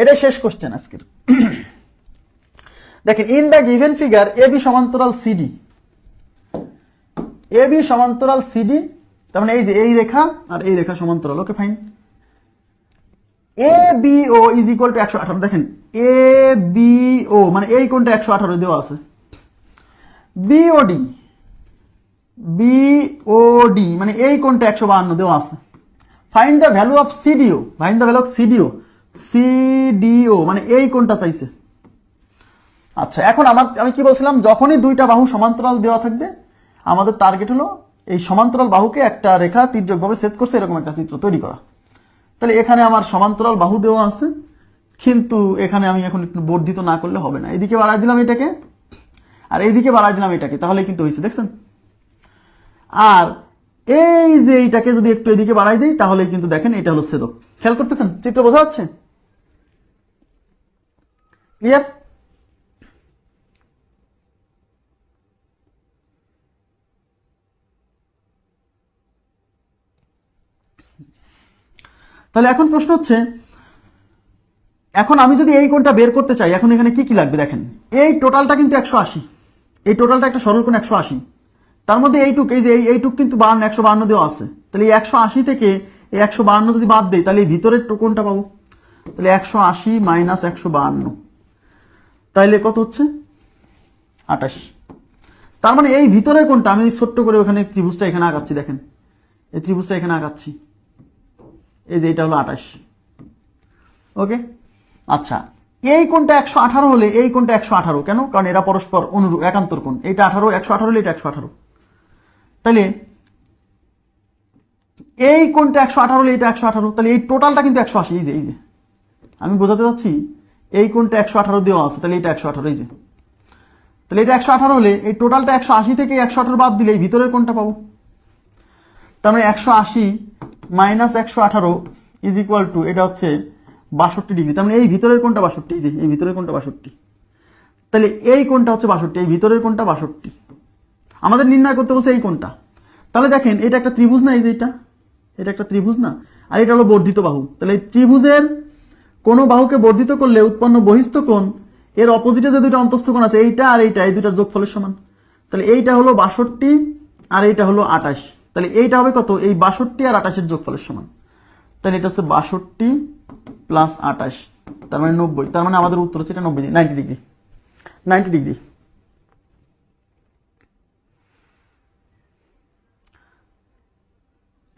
এটাই শেষ কোশ্চেন আজকের। দেখেন in the given figure A B সমান্তরাল সিডি এ বি সমান্তরাল সিডি তার মানে এই যে এই রেখা আর এই রেখা সমান্তরাল okay fine A B O is equal to একশো আঠারো। দেখেন এ বি ও মানে এই কোনটা একশো আঠারো দেওয়া আছে। বিওডি বিওডি মানে এই কোনটা একশো বাহান্ন দেওয়া আছে। Find the value of CDO find the value of CDO CDO মানে এই কোনটা চাইছে? আচ্ছা এখন আমার, আমি কি বলছিলাম, যখনই দুইটা বাহু সমান্তরাল দেওয়া থাকবে, আমাদের টার্গেট হলো এই সমান্তরাল বাহুকে একটা রেখা তির্যকভাবে সেট করছে, এরকম একটা চিত্র তৈরি করা। তাহলে এখানে আমার সমান্তরাল বাহু দেওয়া আছে, কিন্তু এখানে আমি এখন একটু বর্ধিত না করলে হবে না। এদিকে বাড়াই দিলাম এটাকে, আর এইদিকে বাড়াই দিলাম এটাকে, তাহলে কিন্তু হয়েছে, দেখছেন? আর এই যে এইটাকে যদি একটু এদিকে বাড়াই দিই তাহলে কিন্তু দেখেন এটা হলো সেদক খেয়াল করতেছেন? চিত্র বোঝা যাচ্ছে? ক্লিয়ার তাহলে এখন প্রশ্ন হচ্ছে, এখন আমি যদি এই কোণটা বের করতে চাই, এখন এখানে কি কি লাগবে দেখেন? এই টোটালটা কিন্তু একশো আশি। এই টোটালটা একটা সরল কোণ একশো আশি। তার মধ্যে এইটুক, এই যে এই এইটুক কিন্তু বান্ন একশো বান্ন দেওয়া আছে। তাহলে এই একশো আশি থেকে এই একশো বান্ন যদি বাদ দেয় তাহলে এই ভিতরের টো- কোণটা পাবো। তাহলে একশো আশি মাইনাস একশো বান্ন তাইলে কত হচ্ছে? আটাশ তার মানে এই ভিতরের কোনটা? আমি ছোট্ট করে ওখানে ত্রিভুজটা এখানে আঁকাচ্ছি দেখেন। এই ত্রিভুজটা এখানে আঁকাচ্ছি এই যে এটা হলো আঠাশ। ওকে? আচ্ছা এই কোনটা একশো আঠারো হলে এই কোনটা একশো আঠারো? কেন? কারণ এরা পরস্পর অনুরূপ, একান্তর কোন এইটা আঠারো, একশো আঠারো হলে এটা একশো আঠারো। তাহলে এই কোনটা একশো আঠারো হলে এটা একশো আঠারো? তাহলে এই টোটালটা কিন্তু একশো আশি। এই যে এই যে। আমি বোঝাতে চাচ্ছি এই কোনটা একশো আঠারো দেওয়া আছে, তাহলে এটা একশো আঠারো, এই যে। তাহলে এটা একশো আঠারো হলে এই টোটালটা একশো আশি থেকে একশো আঠারো বাদ দিলে এই ভিতরের কোনটা পাবো। তার মানে একশো আশি মাইনাস একশো আঠারো ইজ ইকুয়াল টু এটা হচ্ছে বাষট্টি ডিগ্রি। তার মানে এই ভিতরের কোনটা বাষট্টি, এই যে, এই ভিতরের কোনটা বাষট্টি। তাহলে এই কোনটা হচ্ছে বাষট্টি, এই ভিতরের কোনটা বাষট্টি। আমাদের নির্ণয় করতে বলছে এই কোনটা তাহলে দেখেন, এটা একটা ত্রিভুজ না, এই যে এটা? এটা একটা ত্রিভুজ না? আর এটা হলো বর্ধিত বাহু। তাহলে এই ত্রিভুজের কোনো বাহুকে বর্ধিত করলে উৎপন্ন বহিস্থ কোণ, এর অপোজিটে যে দুইটা অন্তস্থ কোণ আছে, এইটা আর এইটা, এই দুইটা যোগফলের সমান। তাহলে এইটা হলো বাষট্টি আর এইটা হলো আটাশ। তাহলে এইটা হবে কত? এই বাষট্টি আর আটাশের যোগফলের সমান। তাহলে এটা হচ্ছে বাষট্টি প্লাস আটাশ, তার মানে নব্বই। তার মানে আমাদের উত্তর হচ্ছে এটা নব্বই নাইনটি ডিগ্রি নাইনটি ডিগ্রি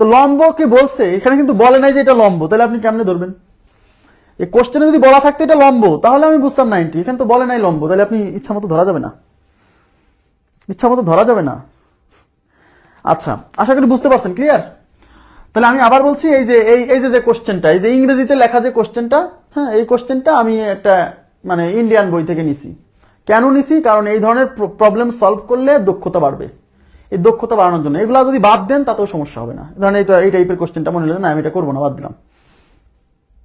তো লম্বকে বলছে, এখানে কিন্তু বলে নাই যে এটা লম্ব, তাহলে আপনি কেমনে ধরবেন? এই কোশ্চেনে যদি বলা থাকতো এটা লম্ব, তাহলে আমি বুঝতাম নাইনটি এখানে তো বলে নাই লম্ব, তাহলে আপনি ইচ্ছা মতো ধরা যাবে না। ইচ্ছা মতো ধরা যাবে না। আচ্ছা আশা করি বুঝতে পারছেন ক্লিয়ার তাহলে আমি আবার বলছি, এই যে, এই এই যে কোশ্চেনটা এই যে ইংরেজিতে লেখা যে কোশ্চেনটা হ্যাঁ এই কোশ্চেনটা আমি একটা মানে ইন্ডিয়ান বই থেকে নিছি। কেন নিছি? কারণ এই ধরনের প্রবলেম সলভ করলে দক্ষতা বাড়বে। এই দক্ষতা বাড়ানোর জন্য। এগুলো যদি বাদ দেন, তাতেও সমস্যা হবে না। ধরেন এটা, এই টাইপের কোশ্চেনটা মনে হলো না, আমি এটা করব না, বাদ দিলাম।